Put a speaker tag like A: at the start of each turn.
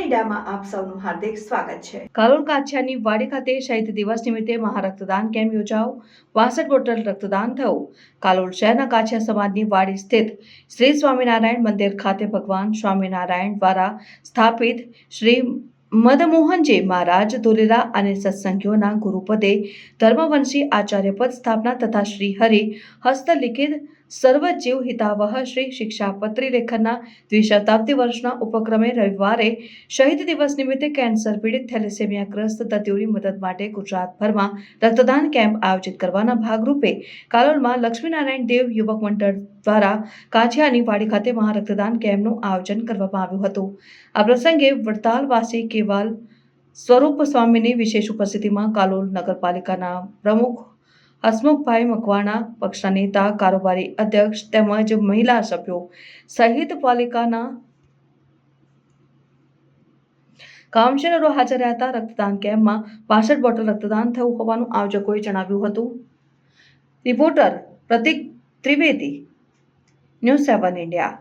A: ઇન્ડિયામાં આપ સૌનું હાર્દિક સ્વાગત છે.
B: કાલોલ કાછિયાની વાડી ખાતે શહીદ દિવસ નિમિત્તે મહારક્તદાન કેમ્પ યોજાયો. વાસઠ બોટલ રક્તદાન થયું. કાલોલ શહેરના કાછિયા સમાજની વાડી સ્થિત શ્રી સ્વામિનારાયણ મંદિર ખાતે ભગવાન સ્વામિનારાયણ દ્વારા સ્થાપિત શ્રી મદમોહનજી મહારાજ ધોલેરા અને સત્સંગીઓના ગુરુપદે ધર્મવંશી આચાર્ય પદ સ્થાપના તથા શ્રી હરિ હસ્તલિખિત સર્વજીવ હિતાવહ શ્રી શિક્ષાપત્રી લેખનના દ્વિશતાબ્દી વર્ષના ઉપક્રમે રવિવારે શહીદ દિવસ નિમિત્તે કેન્સર પીડિત થેલેસેમિયાગ્રસ્ત દર્દીઓની મદદ માટે ગુજરાતભરમાં રક્તદાન કેમ્પ આયોજિત કરવાના ભાગરૂપે કાલોલમાં લક્ષ્મીનારાયણ દેવ યુવક મંડળ દ્વારા કાછિયાની વાડી ખાતે મહારક્તદાન કેમ્પનું આયોજન કરવામાં આવ્યું હતું. આ પ્રસંગે વડતાલવાસી કેવાલ સ્વરૂપ સ્વામીની વિશેષ ઉપસ્થિતિમાં કાલોલ નગરપાલિકાના પ્રમુખ હસમુખભાઈ મકવાણા, પક્ષના નેતા, કારોબારી અધ્યક્ષ તેમજ મહિલા સભ્યો સહિત પાલિકાના કાઉન્સિલરો હાજર રહ્યા હતા રક્તદાન કેમ્પમાં પાસઠ બોટલ રક્તદાન થયું હોવાનું આયોજકોએ જણાવ્યું હતું. Reporter Pratik Trivedi, news seven India.